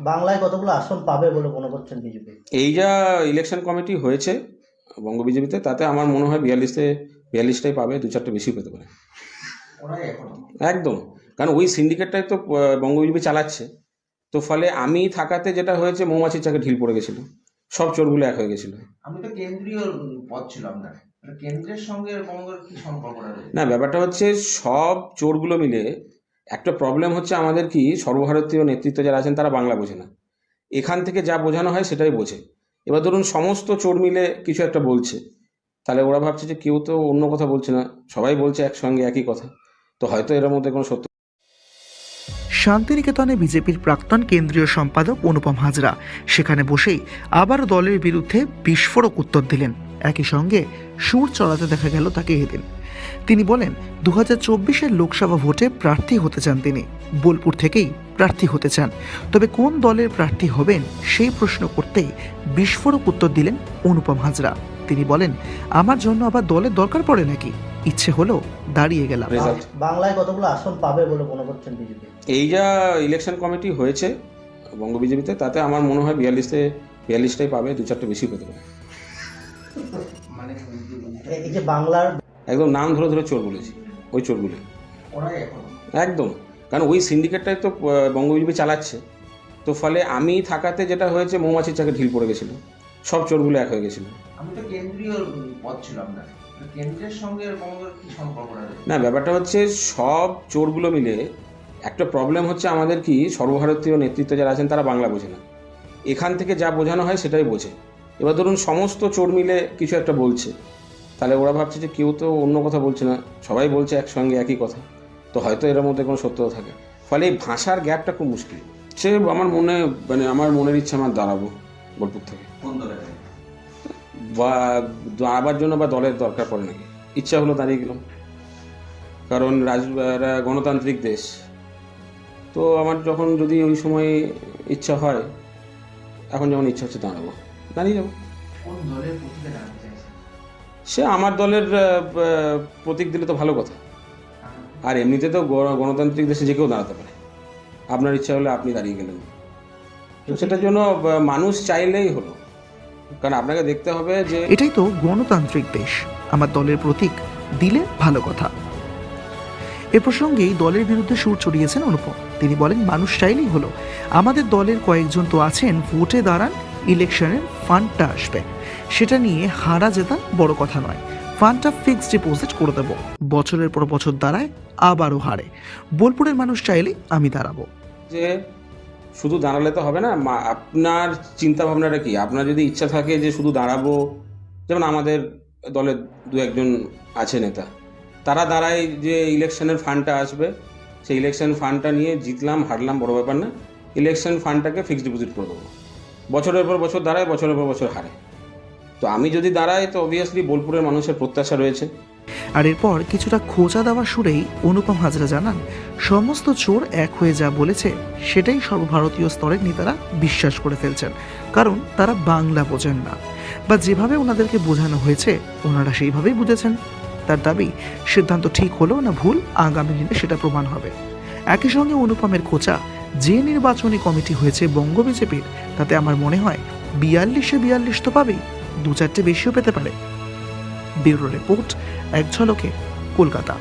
বাংলায় কতগুলো আসন পাবে বলে মনে করছেন বিজেপি এই যা ইলেকশন কমিটি হয়েছে বঙ্গ বিজেপিতে তাতে আমার মনে হয় বিয়াল্লিশে বিয়াল্লিশটাই পাবে দু চারটে বেশিও পেতে পারে। একদম। কারণ ওই সিন্ডিকেটটাই তো বঙ্গ বিজেপি চালাচ্ছে। তো ফলে আমি থাকাতে যেটা হয়েছে মৌমাছির চাকে ঢিল পড়ে গেছিল। সব চোরগুলো এক হয়ে গেছিল। আমি তো কেন্দ্রীয় পদ ছিল আপনার মানে কেন্দ্রের সঙ্গে বঙ্গের কি সম্পর্কটা না ব্যাপারটা হচ্ছে সব চোরগুলো মিলে একটা প্রবলেম হচ্ছে আমাদের কি, সর্বভারতীয় নেতৃত্ব যারা আছেন তারা বাংলা বোঝে না। এখান থেকে যা বোঝানো হয় সেটাই বোঝে। এবার ধরুন সমস্ত চোর মিলে কিছু একটা বলছে, তাহলে ওরা ভাবছে যে কেউ তো অন্য কথা বলছে না, সবাই বলছে একসঙ্গে একই কথা। তো হয়তো এর মধ্যে কোনো সত্য শান্তিনিকেতনে বিজেপির প্রাক্তন কেন্দ্রীয় সম্পাদক অনুপম হাজরা, সেখানে বসেই আবার দলের বিরুদ্ধে বিস্ফোরক উত্তর দিলেন। একই সঙ্গে সুর চড়াতে দেখা গেল তাকে এদিন। তিনি বলেন দু হাজার চব্বিশের লোকসভা ভোটে প্রার্থী হতে চান তিনি। বোলপুর থেকেই প্রার্থী হতে চান। তবে কোন দলের প্রার্থী হবেন সেই প্রশ্ন করতেই বিস্ফোরক উত্তর দিলেন অনুপম হাজরা। তিনি বলেন আমার জন্য আবার দলের দরকার পড়ে নাকি? ইচ্ছে হলো দাঁড়িয়ে গেলাম। বাংলায় কতগুলো আসন পাবে বলে মনে করছেন বিজেপি? এই যা ইলেকশন কমিটি হয়েছে বঙ্গ বিজেপিতে তাতে আমার মনে হয় বিয়াল্লিশে বিয়াল্লিশটাই পাবে দু চারটে বেশি পেতে পারে। মানে এই যে বাংলার একদম নাম ধরে ধরে চোর বলেছি ওই চোরগুলো। একদম। কারণ ওই সিন্ডিকেটটাই তো আহ, বঙ্গ বিজেপি চালাচ্ছে। তো ফলে আমি থাকাতে যেটা হয়েছে মৌমাছির চাকে ঢিল পড়ে গেছিল। সব চোরগুলো এক হয়ে গেছিল। আমি তো কেন্দ্রীয় পদ ছিল আপনার কেন্দ্রের সঙ্গে কি সম্পর্কটা না ব্যাপারটা হচ্ছে সব চোরগুলো মিলে একটা প্রবলেম হচ্ছে আমাদের কি সর্বভারতীয় নেতৃত্ব যারা আছেন তারা বাংলা বোঝে না। এখান থেকে যা বোঝানো হয় সেটাই বোঝে। এবার ধরুন সমস্ত চোর মিলে কিছু একটা বলছে। তাহলে ওরা ভাবছে যে কেউ তো অন্য কথা বলছে না। সবাই বলছে একসঙ্গে একই কথা। তো হয়তো এর মধ্যে কোনো সত্যতা থাকে। ফলে এই ভাষার গ্যাপটা খুব মুশকিল। সে আমার মনে মানে আমার মনের ইচ্ছে আমার দাঁড়াবো বোলপুর থেকে। বা দাঁড়াবার জন্য বা দলের দরকার পড়ে নাকি? ইচ্ছা হলো দাঁড়িয়ে গেলাম। কারণ রাজ গণতান্ত্রিক দেশ। তো আমার যখন যদি ওই সময় ইচ্ছা হয় এখন যেমন ইচ্ছা হচ্ছে দাঁড়াবো। দাঁড়িয়ে যাব। কোন দলের সে আমার দলের প্রতীক দিলে তো ভালো কথা। আর এমনিতে তো গণ- গণতান্ত্রিক দেশে যে কেউ দাঁড়াতে পারে। আপনার ইচ্ছা হলে আপনি দাঁড়িয়ে গেলেন। তো সেটার জন্য মানুষ চাইলেই হলো। কারণ আপনাকে দেখতে হবে যে এটাই তো গণতান্ত্রিক দেশ। আমার দলের প্রতীক দিলে ভালো কথা। এ প্রসঙ্গেই দলের বিরুদ্ধে সুর ছড়িয়েছেন অনুপম। তিনি বলেন, মানুষ চাইলেই হলো। আমাদের দলের কয়েকজন তো আছেন, ভোটে দাঁড়ান ইলেকশনের ফান্ডটা আসবে। সেটা নিয়ে হারা জেতা বড় কথা নয়। ফান্ডটা ফিক্সড ডিপোজিট করে দেবো। বছরের পর বছর দাঁড়ায় আবারও হারে। বোলপুরের মানুষ চাইলে আমি দাঁড়াবো। যে শুধু দাঁড়ালে তো হবে না আপনার চিন্তা ভাবনাটা কি? আপনার যদি ইচ্ছা থাকে যে শুধু দাঁড়াবো, যেমন আমাদের দলের দু একজন আছে নেতা, তারা দাঁড়ায় যে ইলেকশনের ফান্ডটা আসবে, সেই ইলেকশন ফান্ডটা নিয়ে জিতলাম, হারলাম বড় ব্যাপার না, ইলেকশন ফান্ডটাকে ফিক্সড ডিপোজিট করে দেবো। বছরের পর বছর দাঁড়ায়, বছরের পর বছর হারে। তো আমি যদি দাঁড়াই, তো অবভিয়াসলি বোলপুরের মানুষের প্রত্যাশা রয়েছে। আর এরপর কিছুটা খোঁচা দেওয়া সুরেই অনুপম হাজরা জানান, সমস্ত চোর এক হয়ে যা বলেছে, সেটাই সর্বভারতীয় স্তরের নেতারা বিশ্বাস করে ফেলছেন। কারণ তারা বাংলা বোঝেন না। বা যেভাবে ওনাদেরকে বোঝানো হয়েছে, ওনারা সেইভাবেই বুঝেছেন। তার দাবি, সিদ্ধান্ত ঠিক হলো না ভুল, আগামী দিনে সেটা প্রমাণ হবে। একই সঙ্গে অনুপমের খোঁচা যে নির্বাচনী কমিটি হয়েছে বঙ্গ বিজেপির, তাতে আমার মনে হয় বিয়াল্লিশে বিয়াল্লিশ তো পাবেই, দু চারটে বেশিও পেতে পারে। ব্যুরো রিপোর্ট, এক ঝলকে, কলকাতা।